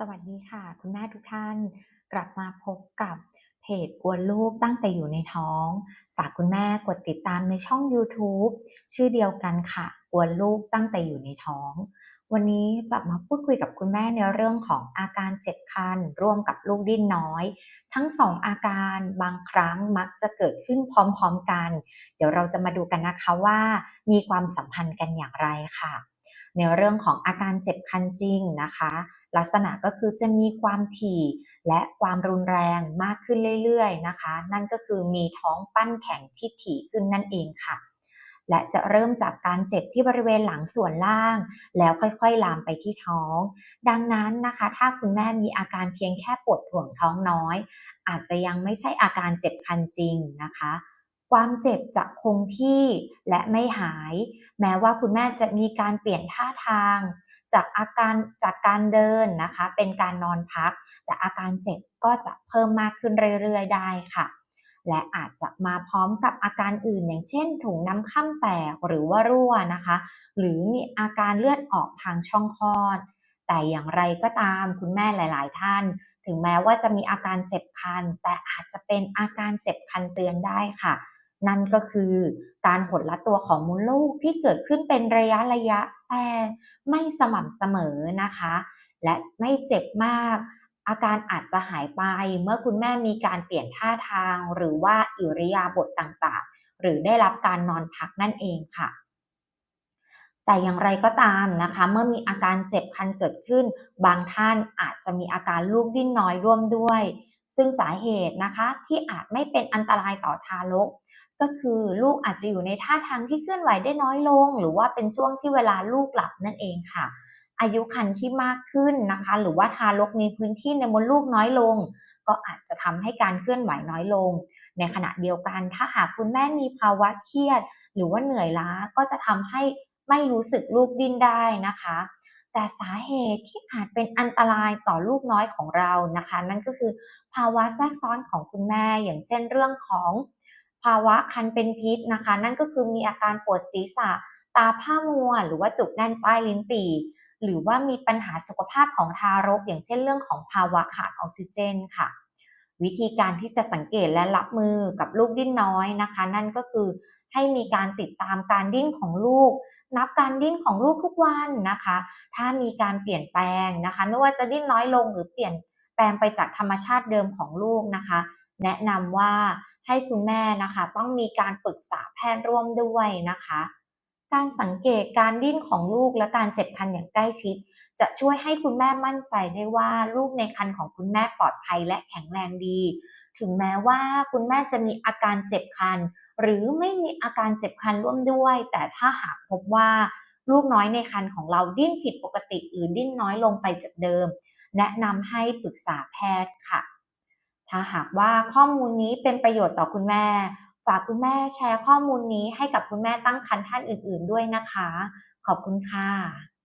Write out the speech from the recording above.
สวัสดีค่ะ คุณแม่ทุกท่านกลับมาพบกับเพจกวนลูกตั้งแต่อยู่ในท้อง ฝากคุณแม่กดติดตามในช่อง YouTube ชื่อเดียวกันค่ะกวนลูกตั้งแต่อยู่ในท้อง วันนี้จะมาพูดคุยกับคุณแม่ในเรื่องของอาการเจ็บคันร่วมกับลูกดิ้นน้อย ทั้งสองอาการบางครั้งมักจะเกิดขึ้นพร้อมๆกัน เดี๋ยวเราจะมาดูกันนะคะว่า มีความสัมพันธ์กันอย่างไรค่ะ ในเรื่องของอาการเจ็บคันจริงนะคะ ลักษณะก็คือจะมีความถี่และความรุนแรงมากขึ้นเรื่อยๆนะคะ นั่นก็คือมีท้องปั้นแข็งที่ถี่ขึ้นนั่นเองค่ะ และจะเริ่มจากการเจ็บที่บริเวณหลังส่วนล่าง แล้วค่อยๆลามไปที่ท้อง ดังนั้นนะคะ ถ้าคุณแม่มีอาการเพียงแค่ปวดถ่วงท้องน้อย อาจจะยังไม่ใช่อาการเจ็บคันจริงนะคะ ความเจ็บจะคงที่และไม่หาย แม้ว่าคุณแม่จะมีการเปลี่ยนท่าทาง จากอาการจากการเดินนะคะ เป็นการนอนพัก แต่อาการเจ็บก็จะเพิ่มมากขึ้นเรื่อยๆ ได้ค่ะ และอาจจะมาพร้อมกับอาการอื่น อย่างเช่น ถุงน้ำข้ามแตกหรือว่ารั่วนะคะ หรือมีอาการเลือดออกทางช่องคลอด แต่อย่างไรก็ตามคุณแม่หลาย ๆ ท่านถึงแม้ว่าจะมีอาการเจ็บคัน แต่อาจจะเป็นอาการเจ็บคันเตือนได้ค่ะ นั่นก็คือการหดละตัวของมดลูกที่เกิดขึ้นเป็นระยะระยะแต่ไม่สม่ำเสมอนะคะ และไม่เจ็บมาก อาการอาจจะหายไปเมื่อคุณแม่มีการเปลี่ยนท่าทาง หรือว่าอิริยาบถต่างๆ หรือได้รับการนอนพักนั่นเองค่ะแต่อย่างไรก็ตามนะคะ เมื่อมีอาการเจ็บคันเกิดขึ้น บางท่านอาจจะมีอาการลูกดิ้นน้อยร่วมด้วย ซึ่งสาเหตุนะคะที่อาจไม่เป็นอันตรายต่อทารก ก็คือลูกอาจจะอยู่ในท่าทางที่เคลื่อนไหวได้น้อยลง หรือว่าเป็นช่วงที่เวลาลูกหลับนั่นเองค่ะ อายุคันที่มากขึ้นนะคะ หรือว่าทารกมีพื้นที่ในมดลูกน้อยลง ก็อาจจะทำให้การเคลื่อนไหวน้อยลง ในขณะเดียวกัน ถ้าหากคุณแม่มีภาวะเครียด หรือว่าเหนื่อยล้าก็จะทำให้ไม่รู้สึกลูกดิ้นได้นะคะ แต่สาเหตุที่อาจเป็นอันตรายต่อลูกน้อยของเรานะคะ นั่นก็คือภาวะแทรกซ้อนของคุณแม่ อย่างเช่นเรื่องของ ภาวะคันเป็นพิษนะคะ นั่นก็คือมีอาการปวดศีรษะ ตาผ้ามัว หรือว่าจุกแน่นใต้ลิ้นปี่ หรือว่ามีปัญหาสุขภาพของทารก อย่างเช่นเรื่องของภาวะขาดออกซิเจนค่ะ วิธีการที่จะสังเกตและรับมือกับลูกดิ้นน้อยนะคะ นั่นก็คือให้มีการติดตามการดิ้นของลูก นับการดิ้นของลูกทุกวันนะคะ ถ้ามีการเปลี่ยนแปลงนะคะ ไม่ว่าจะดิ้นน้อยลงหรือเปลี่ยนแปลงไปจากธรรมชาติเดิมของลูกนะคะ แนะนำว่าให้คุณแม่นะคะ ต้องมีการปรึกษาแพทย์ร่วมด้วยนะคะ การสังเกตการดิ้นของลูกและการเจ็บคันอย่างใกล้ชิด จะช่วยให้คุณแม่มั่นใจได้ว่าลูกในคันของคุณแม่ปลอดภัยและแข็งแรงดี ถึงแม้ว่าคุณแม่จะมีอาการเจ็บคัน หรือไม่มีอาการเจ็บคันร่วมด้วย แต่ถ้าหากพบว่าลูกน้อยในคันของเราดิ้นผิดปกติ หรือดิ้นน้อยลงไปจากเดิม แนะนำให้ปรึกษาแพทย์ค่ะ ถ้าหากว่าข้อมูลนี้เป็นประโยชน์ต่อคุณแม่ ฝากคุณแม่แชร์ข้อมูลนี้ให้กับคุณแม่ตั้งครรภ์ท่านอื่น ๆ ด้วยนะคะ ขอบคุณค่ะ